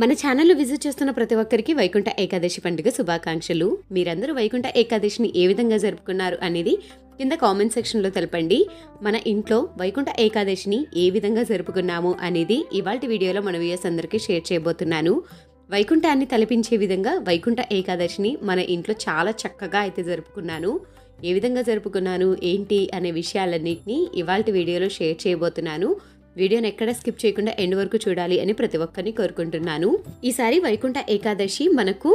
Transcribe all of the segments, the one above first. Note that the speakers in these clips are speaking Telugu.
మన ఛానల్ విజిట్ చేస్తున్న ప్రతి ఒక్కరికి వైకుంఠ ఏకాదశి పండుగ శుభాకాంక్షలు. మీరందరూ వైకుంఠ ఏకాదశిని ఏ విధంగా జరుపుకున్నారు అనేది కింద కామెంట్ సెక్షన్లో తెలపండి. మన ఇంట్లో వైకుంఠ ఏకాదశిని ఏ విధంగా జరుపుకున్నాము అనేది ఇవాళ వీడియోలో మన వ్యూయర్స్ అందరికీ షేర్ చేయబోతున్నాను. వైకుంఠాన్ని తలపించే విధంగా వైకుంఠ ఏకాదశిని మన ఇంట్లో చాలా చక్కగా అయితే జరుపుకున్నాను. ఏ విధంగా జరుపుకున్నాను ఏంటి అనే విషయాలన్నింటినీ ఇవాళ వీడియోలో షేర్ చేయబోతున్నాను. వీడియోని ఎక్కడ స్కిప్ చేయకుండా ఎండ్ వరకు చూడాలి అని ప్రతి ఒక్కరిని కోరుకుంటున్నాను. ఈసారి వైకుంఠ ఏకాదశి మనకు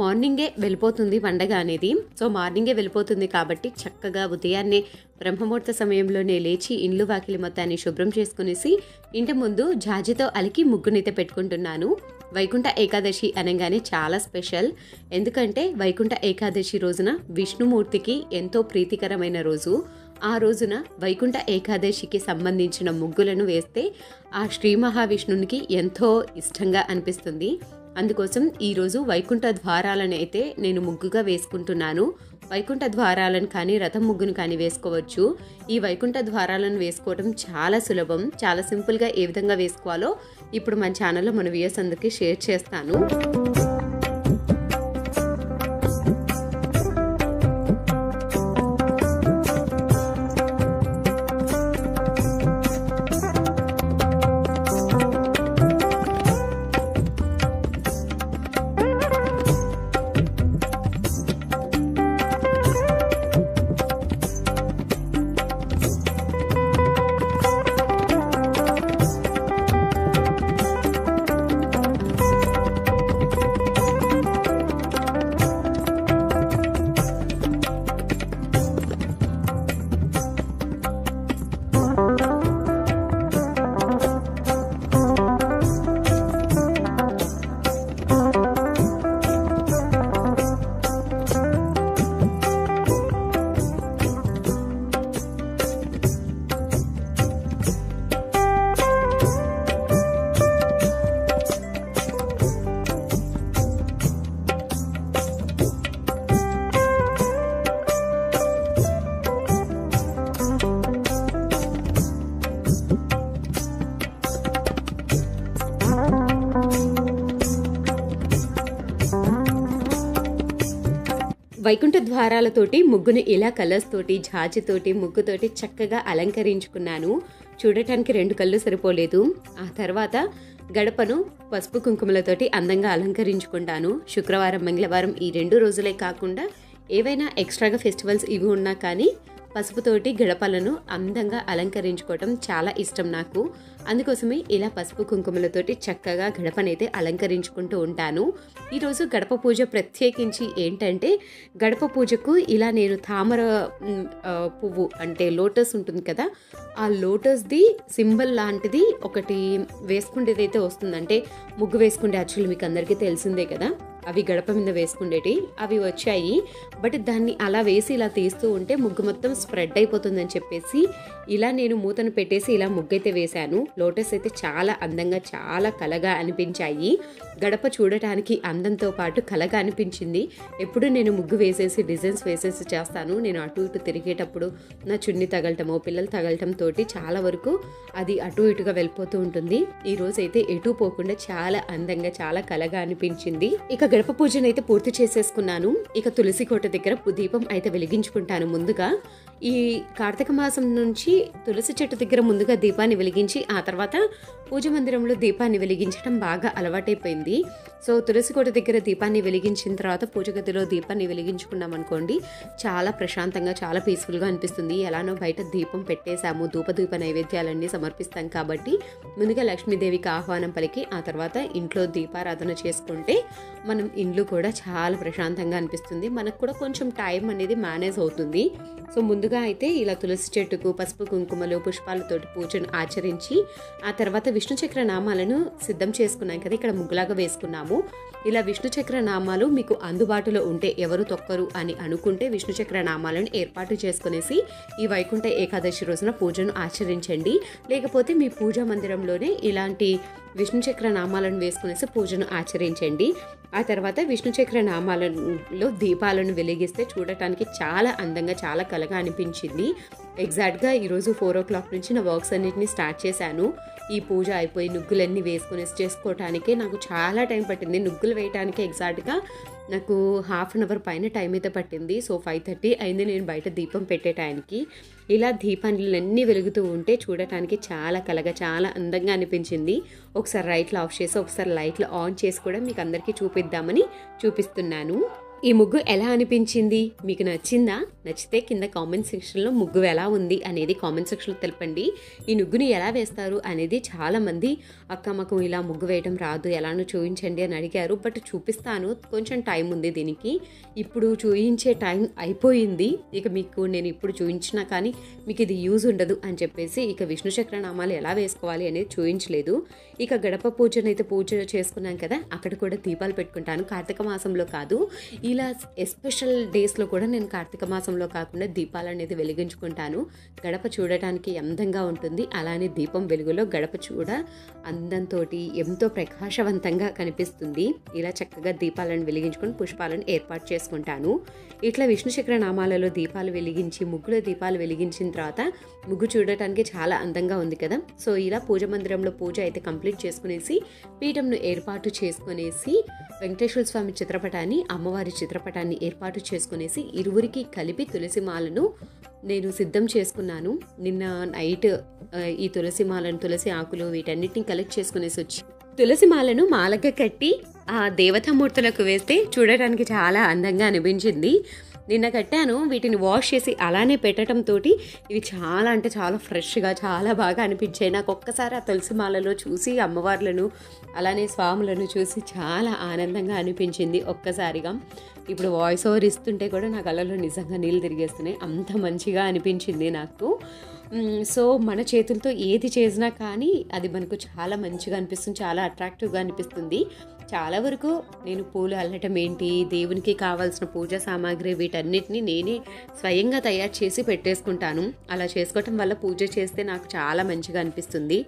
మార్నింగే వెళ్ళిపోతుంది పండగ అనేది. సో మార్నింగే వెళ్ళిపోతుంది కాబట్టి చక్కగా ఉదయాన్నే బ్రహ్మముహూర్త సమయంలోనే లేచి ఇండ్లు వాకిలి మొత్తాన్ని శుభ్రం చేసుకునేసి ఇంటి ముందు జాజితో అలికి ముగ్గునైతే పెట్టుకుంటున్నాను. వైకుంఠ ఏకాదశి అనగానే చాలా స్పెషల్. ఎందుకంటే వైకుంఠ ఏకాదశి రోజున విష్ణుమూర్తికి ఎంతో ప్రీతికరమైన రోజు. ఆ రోజున వైకుంఠ ఏకాదశికి సంబంధించిన ముగ్గులను వేస్తే ఆ శ్రీ మహావిష్ణునికి ఎంతో ఇష్టంగా అనిపిస్తుంది. అందుకోసం ఈరోజు వైకుంఠ ద్వారాలను అయితే నేను ముగ్గుగా వేసుకుంటున్నాను. వైకుంఠ ద్వారాలను కానీ రథం ముగ్గును కానీ వేసుకోవచ్చు. ఈ వైకుంఠ ద్వారాలను వేసుకోవడం చాలా సులభం. చాలా సింపుల్గా ఏ విధంగా వేసుకోవాలో ఇప్పుడు మన ఛానల్లో మన వ్యూస్ అందరికీ షేర్ చేస్తాను. వైకుంఠ ద్వారాలతోటి ముగ్గును ఇలా కలర్స్ తోటి జాజితోటి ముగ్గుతోటి చక్కగా అలంకరించుకున్నాను. చూడటానికి రెండు కళ్ళు సరిపోలేదు. ఆ తర్వాత గడపను పసుపు కుంకుమలతోటి అందంగా అలంకరించుకుంటాను. శుక్రవారం మంగళవారం ఈ రెండు రోజులే కాకుండా ఏవైనా ఎక్స్ట్రాగా ఫెస్టివల్స్ ఇవి ఉన్నా కానీ పసుపుతోటి గడపలను అందంగా అలంకరించుకోవటం చాలా ఇష్టం నాకు. అందుకోసమే ఇలా పసుపు కుంకుమలతోటి చక్కగా గడపనైతే అలంకరించుకుంటూ ఉంటాను. ఈరోజు గడప పూజ ప్రత్యేకించి ఏంటంటే గడప పూజకు ఇలా నేను తామర పువ్వు అంటే లోటస్ ఉంటుంది కదా ఆ లోటస్ది సింబల్ లాంటిది ఒకటి వేసుకుండేది అయితే ముగ్గు వేసుకుండే యాక్చువల్లీ మీకు అందరికీ తెలిసిందే కదా. అవి గడప మీద వేసుకుండేటి అవి వచ్చాయి. బట్ దాన్ని అలా వేసి ఇలా తీస్తూ ఉంటే ముగ్గు మొత్తం స్ప్రెడ్ అయిపోతుందని చెప్పేసి ఇలా నేను మూతను పెట్టేసి ఇలా ముగ్గు అయితే వేశాను. లోటస్ అయితే చాలా అందంగా చాలా కలగా అనిపించాయి. గడప చూడటానికి అందంతో పాటు కలగా అనిపించింది. ఎప్పుడు నేను ముగ్గు వేసేసి డిజైన్స్ వేసేసి చేస్తాను. నేను అటు ఇటు తిరిగేటప్పుడు నా చున్ని తగలటమో పిల్లలు తగలటం తోటి చాలా వరకు అది అటు ఇటుగా వెళ్ళిపోతూ ఉంటుంది. ఈ రోజు అయితే ఎటు పోకుండా చాలా అందంగా చాలా కలగా అనిపించింది. ఇక గడప పూజనైతే అయితే పూర్తి చేసేసుకున్నాను. ఇక తులసి కోట దగ్గర దీపం అయితే వెలిగించుకుంటాను ముందుగా. ఈ కార్తీక మాసం నుంచి తులసి చెట్టు దగ్గర ముందుగా దీపాన్ని వెలిగించి ఆ తర్వాత పూజ మందిరంలో దీపాన్ని వెలిగించడం బాగా అలవాటైపోయింది. సో తులసి కోట దగ్గర దీపాన్ని వెలిగించిన తర్వాత పూజ గదిలో దీపాన్ని వెలిగించుకున్నాం అనుకోండి చాలా ప్రశాంతంగా చాలా పీస్ఫుల్గా అనిపిస్తుంది. ఎలానో బయట దీపం పెట్టేశాము ధూపదీప నైవేద్యాలన్నీ సమర్పిస్తాం కాబట్టి ముందుగా లక్ష్మీదేవికి ఆహ్వానం పలికి ఆ తర్వాత ఇంట్లో దీపారాధన చేసుకుంటే మనం ఇండ్లు కూడా చాలా ప్రశాంతంగా అనిపిస్తుంది. మనకు కూడా కొంచెం టైం అనేది మేనేజ్ అవుతుంది. సో ముందుగా అయితే ఇలా తులసి చెట్టుకు పసుపు కుంకుమలు పుష్పాలతోటి పూజను ఆచరించి ఆ తర్వాత విష్ణు చక్ర నామాలను సిద్ధం చేసుకున్నాం కదా ఇక్కడ ముగ్గులాగా వేసుకున్నాము. ఇలా విష్ణు చక్ర నామాలు మీకు అందుబాటులో ఉంటే ఎవరు తొక్కరు అని అనుకుంటే విష్ణు చక్ర నామాలను ఏర్పాటు చేసుకునేసి ఈ వైకుంఠ ఏకాదశి రోజున పూజను ఆచరించండి. లేకపోతే మీ పూజా మందిరంలోనే ఇలాంటి విష్ణు చక్ర నామాలను వేసుకునేసి పూజను ఆచరించండి. ఆ తర్వాత విష్ణు చక్ర నామాలలో దీపాలను వెలిగిస్తే చూడటానికి చాలా అందంగా చాలా కలగా అనిపించింది. ఎగ్జాక్ట్గా ఈరోజు ఫోర్ ఓ క్లాక్ నుంచి నా వర్క్స్ అన్నిటిని స్టార్ట్ చేశాను. ఈ పూజ అయిపోయి నుగ్గులన్నీ వేసుకొని చేసుకోవటానికి నాకు చాలా టైం పట్టింది. నుగ్గులు వేయటానికి ఎగ్జాక్ట్గా నాకు హాఫ్ అన్ అవర్ పైన టైం అయితే పట్టింది. సో ఫైవ్ థర్టీ అయింది నేను బయట దీపం పెట్టే టైంకి ఇలా దీపాలన్నీ వెలుగుతూ ఉంటే చూడటానికి చాలా కలగా చాలా అందంగా అనిపించింది. ఒకసారి లైట్లు ఆఫ్ చేసి ఒకసారి లైట్లు ఆన్ చేసి కూడా మీకు అందరికీ చూపిద్దామని చూపిస్తున్నాను. ఈ ముగ్గు ఎలా అనిపించింది? మీకు నచ్చిందా? నచ్చితే కింద కామెంట్ సెక్షన్లో ముగ్గు ఎలా ఉంది అనేది కామెంట్ సెక్షన్లో తెలపండి. ఈ ముగ్గుని ఎలా వేస్తారు అనేది చాలామంది అక్క మాకు ఇలా ముగ్గు వేయడం రాదు ఎలానో చూపించండి అని అడిగారు. బట్ చూపిస్తాను కొంచెం టైం ఉంది దీనికి. ఇప్పుడు చూయించే టైం అయిపోయింది. ఇక మీకు నేను ఇప్పుడు చూపించినా కానీ మీకు ఇది యూజ్ ఉండదు అని చెప్పేసి ఇక విష్ణు చక్ర నామాలు ఎలా వేసుకోవాలి అనేది చూపించలేదు ఇక గడప పూజనైతే పూజ చేసుకున్నాం కదా అక్కడ కూడా దీపాలు పెట్టుకుంటాను. కార్తీక మాసంలో కాదు. ఈ ఇలా ఎస్పెషల్ డేస్లో కూడా నేను కార్తీక మాసంలో కాకుండా దీపాలు అనేది వెలిగించుకుంటాను. గడప చూడటానికి అందంగా ఉంటుంది. అలానే దీపం వెలుగులో గడప చూడ అందంతో ఎంతో ప్రకాశవంతంగా కనిపిస్తుంది. ఇలా చక్కగా దీపాలను వెలిగించుకొని పుష్పాలను ఏర్పాటు చేసుకుంటాను. ఇట్లా విష్ణు చక్ర నామాలలో దీపాలు వెలిగించి ముగ్గుల దీపాలు వెలిగించిన తర్వాత ముగ్గు చూడటానికి చాలా అందంగా ఉంది కదా. సో ఇలా పూజ మందిరంలో పూజ అయితే కంప్లీట్ చేసుకునేసి పీఠంను ఏర్పాటు చేసుకునేసి వెంకటేశ్వర స్వామి చిత్రపటాన్ని అమ్మవారి చిత్రపటాన్ని ఏర్పాటు చేసుకునేసి ఇరువురికి కలిపి తులసి మాలను నేను సిద్ధం చేసుకున్నాను. నిన్న నైట్ ఈ తులసి మాలను తులసి ఆకులు వీటన్నిటిని కలెక్ట్ చేసుకునేసి వచ్చి తులసి మాలను మాలగా కట్టి ఆ దేవతామూర్తులకు వేస్తే చూడటానికి చాలా అందంగా అనిపించింది. నిన్న కట్టాను వీటిని వాష్ చేసి అలానే పెట్టడంతో ఇవి చాలా అంటే చాలా ఫ్రెష్గా చాలా బాగా అనిపించాయి. నాకు ఒక్కసారి ఆ తులసి మాలలో చూసి అమ్మవార్లను అలానే స్వాములను చూసి చాలా ఆనందంగా అనిపించింది ఒక్కసారిగా. ఇప్పుడు వాయిస్ ఓవర్ ఇస్తుంటే కూడా నా కళ్ళలో నిజంగా నీళ్ళు తిరిగేస్తున్నాయి. అంత మంచిగా అనిపించింది నాకు. సో మన చేతులతో ఏది చేసినా కానీ అది మనకు చాలా మంచిగా అనిపిస్తుంది చాలా అట్రాక్టివ్గా అనిపిస్తుంది. చాలా వరకు నేను పూలు అల్లటం ఏంటి దేవునికి కావాల్సిన పూజా సామాగ్రి వీటన్నిటిని నేనే స్వయంగా తయారు చేసి పెట్టేసుకుంటాను. అలా చేసుకోవటం వల్ల పూజ చేస్తే నాకు చాలా మంచిగా అనిపిస్తుంది.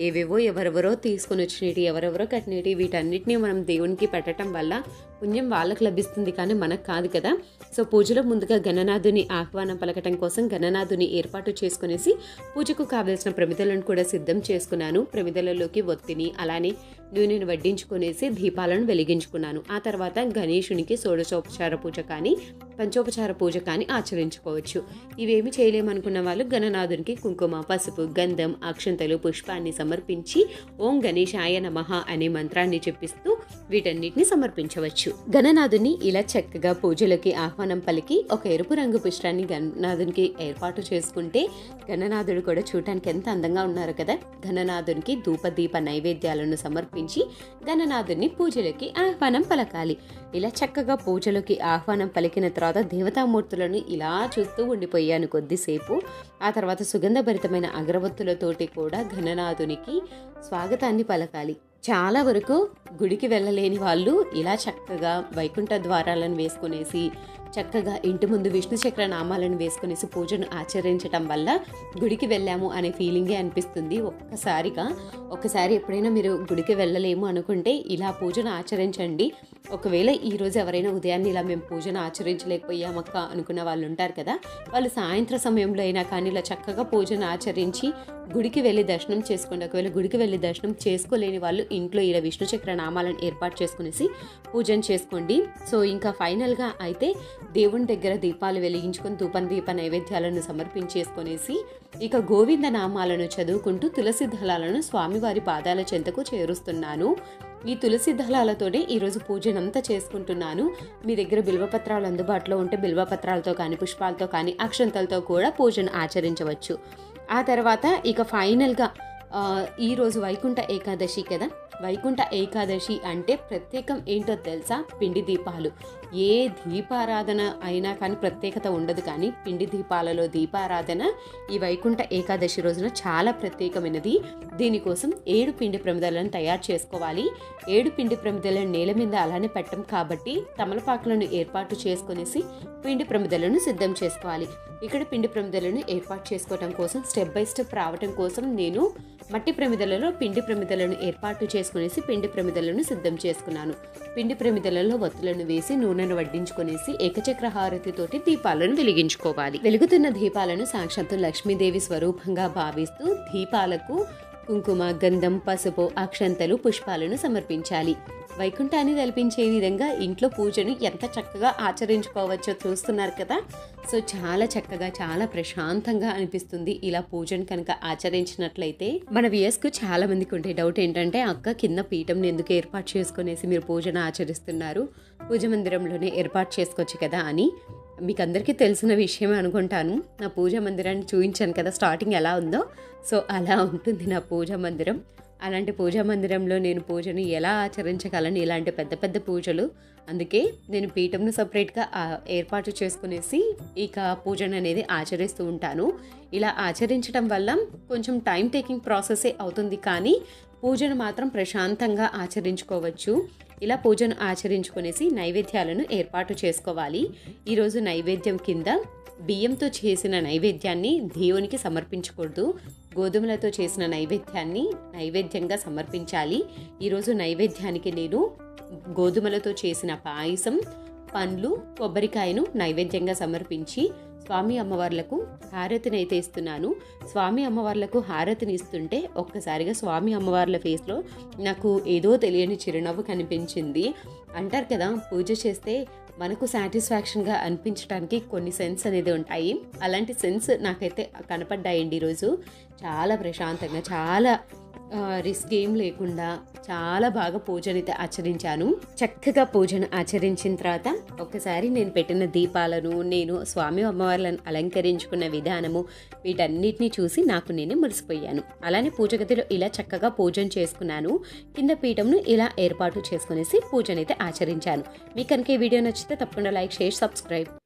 ఏవేవో ఎవరెవరో తీసుకొని వచ్చినవి ఎవరెవరో కట్టినవి వీటన్నిటిని మనం దేవునికి పెట్టడం వల్ల పుణ్యం వాళ్ళకు లభిస్తుంది కానీ మనకు కాదు కదా. సో పూజలో ముందుగా గణనాథుని ఆహ్వానం పలకటం కోసం గణనాథుని ఏర్పాటు చేసుకునేసి పూజకు కావలసిన ప్రమిదలను కూడా సిద్ధం చేసుకున్నాను. ప్రమిదలలోకి ఒత్తిని అలానే నూనెను వడ్డించుకునేసి దీపాలను వెలిగించుకున్నాను. ఆ తర్వాత గణేషునికి షోడశోపచార పూజ కానీ పంచోపచార పూజ కానీ ఆచరించుకోవచ్చు. ఇవేమి చేయలేమనుకున్న వాళ్ళు గణనాథునికి కుంకుమ పసుపు గంధం అక్షంతలు పుష్పాన్ని సమర్పించి ఓం గణేశాయ నమః అనే మంత్రాన్ని చెప్పిస్తూ వీటన్నిటిని సమర్పించవచ్చు. గణనాథుని ఇలా చక్కగా పూజలకి ఆహ్వానం పలికి ఒక ఎరుపు రంగు పుష్పాన్ని గణనాథునికి ఏర్పాటు చేసుకుంటే గణనాథుడు కూడా చూడటానికి ఎంత అందంగా ఉన్నారు కదా! గణనాథునికి ధూపదీప నైవేద్యాలను సమర్పించి గణనాథుని పూజలకి ఆహ్వానం పలకాలి. ఇలా చక్కగా పూజలకి ఆహ్వానం పలికిన తర్వాత దేవతామూర్తులను ఇలా చూస్తూ ఉండిపోయాను కొద్దిసేపు. ఆ తర్వాత సుగంధభరితమైన అగరవత్తులతోటి కూడా గణనాథునికి స్వాగతాన్ని పలకాలి. చాలా వరకు గుడికి వెళ్ళలేని వాళ్ళు ఇలా చక్కగా వైకుంఠ ద్వారాలను వేసుకునేసి చక్కగా ఇంటి ముందు విష్ణు చక్ర నామాలను వేసుకునేసి పూజను ఆచరించటం వల్ల గుడికి వెళ్ళాము అనే ఫీలింగే అనిపిస్తుంది. ఒక్కసారిగా ఒకసారి ఎప్పుడైనా మీరు గుడికి వెళ్ళలేము అనుకుంటే ఇలా పూజను ఆచరించండి. ఒకవేళ ఈరోజు ఎవరైనా ఉదయాన్నే ఇలా మేము పూజను ఆచరించలేకపోయామక్క అనుకున్న వాళ్ళు ఉంటారు కదా వాళ్ళు సాయంత్ర సమయంలో అయినా కానీ ఇలా చక్కగా పూజను ఆచరించి గుడికి వెళ్ళి దర్శనం చేసుకోండి. ఒకవేళ గుడికి వెళ్ళి దర్శనం చేసుకోలేని వాళ్ళు ఇంట్లో ఇలా విష్ణు చక్ర నామాలను ఏర్పాటు చేసుకునేసి పూజను చేసుకోండి. సో ఇంకా ఫైనల్గా అయితే దేవుని దగ్గర దీపాలు వెలిగించుకొని ధూపం దీప నైవేద్యాలను సమర్పించేసుకొనేసి ఇక గోవింద నామాలను చదువుకుంటూ తులసి దళాలను స్వామివారి పాదాల చెంతకు చేరుస్తున్నాను. ఈ తులసి దళాలతోనే ఈరోజు పూజనంతా చేసుకుంటున్నాను. మీ దగ్గర బిల్వపత్రాలు అందుబాటులో ఉంటే బిల్వపత్రాలతో కానీ పుష్పాలతో కానీ అక్షంతలతో కూడా పూజను ఆచరించవచ్చు. ఆ తర్వాత ఇక ఫైనల్గా ఈరోజు వైకుంఠ ఏకాదశి కదా? వైకుంఠ ఏకాదశి అంటే ప్రత్యేకం ఏంటో తెలుసా? పిండి దీపాలు. ఏ దీపారాధన అయినా కానీ ప్రత్యేకత ఉండదు కానీ పిండి దీపాలలో దీపారాధన ఈ వైకుంఠ ఏకాదశి రోజున చాలా ప్రత్యేకమైనది. దీనికోసం ఏడు పిండి ప్రమిదలను తయారు చేసుకోవాలి. ఏడు పిండి ప్రమిదలను నేల మీద అలానే పెట్టం కాబట్టి తమలపాకులను ఏర్పాటు చేసుకునేసి పిండి ప్రమిదలను సిద్ధం చేసుకోవాలి. ఇక్కడ పిండి ప్రమిదలను ఏర్పాటు చేసుకోవడం కోసం స్టెప్ బై స్టెప్ రావటం కోసం నేను మట్టి ప్రమిదలలో పిండి ప్రమిదలను ఏర్పాటు చేసుకునేసి పిండి ప్రమిదలను సిద్ధం చేసుకున్నాను. పిండి ప్రమిదలలో వత్తులను వేసి నూనెను వడ్డించుకునేసి ఏకచక్ర హారతితోటి దీపాలను వెలిగించుకోవాలి. వెలుగుతున్న దీపాలను సాక్షాత్తు లక్ష్మీదేవి స్వరూపంగా భావిస్తూ దీపాలకు కుంకుమ గంధం పసుపు అక్షంతలు పుష్పాలను సమర్పించాలి. వైకుంఠాన్ని తలపించే విధంగా ఇంట్లో పూజను ఎంత చక్కగా ఆచరించుకోవచ్చో చూస్తున్నారు కదా. సో చాలా చక్కగా చాలా ప్రశాంతంగా అనిపిస్తుంది ఇలా పూజను కనుక ఆచరించినట్లయితే. మన వియస్కు చాలా మందికి ఉండే డౌట్ ఏంటంటే అక్క కింద పీఠంని ఎందుకు ఏర్పాటు చేసుకునేసి మీరు పూజను ఆచరిస్తున్నారు? పూజ మందిరంలోనే ఏర్పాటు చేసుకోవచ్చు కదా అని. మీకు అందరికీ తెలిసిన విషయమే అనుకుంటాను. నా పూజ మందిరాన్ని చూపించాను కదా స్టార్టింగ్ ఎలా ఉందో. సో అలా ఉంటుంది నా పూజ మందిరం. అలాంటి పూజా మందిరంలో నేను పూజను ఎలా ఆచరించగలను? ఇలాంటి పెద్ద పెద్ద పూజలు. అందుకే నేను పీఠంను సపరేట్గా ఏర్పాటు చేసుకునేసి ఇక పూజను అనేది ఆచరిస్తూ ఉంటాను. ఇలా ఆచరించడం వల్ల కొంచెం టైం టేకింగ్ ప్రాసెసే అవుతుంది. కానీ పూజను మాత్రం ప్రశాంతంగా ఆచరించుకోవచ్చు. ఇలా పూజను ఆచరించుకునేసి నైవేద్యాలను ఏర్పాటు చేసుకోవాలి. ఈరోజు నైవేద్యం కింద బియ్యంతో చేసిన నైవేద్యాన్ని దేవునికి సమర్పించకూడదు. గోధుమలతో చేసిన నైవేద్యాన్ని నైవేద్యంగా సమర్పించాలి. ఈరోజు నైవేద్యానికి నేను గోధుమలతో చేసిన పాయసం పండ్లు కొబ్బరికాయను నైవేద్యంగా సమర్పించి స్వామి అమ్మవార్లకు హారతిని అయితే ఇస్తున్నాను. స్వామి అమ్మవార్లకు హారతిని ఇస్తుంటే ఒక్కసారిగా స్వామి అమ్మవార్ల ఫేస్లో నాకు ఏదో తెలియని చిరునవ్వు కనిపించింది. అంటారు కదా పూజ చేస్తే మనకు సాటిస్ఫాక్షన్గా అనిపించడానికి కొన్ని సెన్స్ అనేది ఉంటాయి. అలాంటి సెన్స్ నాకైతే కనపడ్డాయండి ఈరోజు. చాలా ప్రశాంతంగా చాలా రిస్క్ ఏం లేకుండా చాలా బాగా పూజనైతే ఆచరించాను. చక్కగా పూజను ఆచరించిన తర్వాత ఒకసారి నేను పెట్టిన దీపాలను నేను స్వామి అమ్మవార్లను అలంకరించుకున్న విధానము వీటన్నిటిని చూసి నాకు నేనే మురిసిపోయాను. అలానే పూజ గదిలో ఇలా చక్కగా పూజను చేసుకున్నాను. కింద పీఠంను ఇలా ఏర్పాటు చేసుకునేసి పూజనైతే ఆచరించాను. మీకు కనుక ఈ వీడియో నచ్చితే తప్పకుండా లైక్ షేర్ సబ్స్క్రైబ్.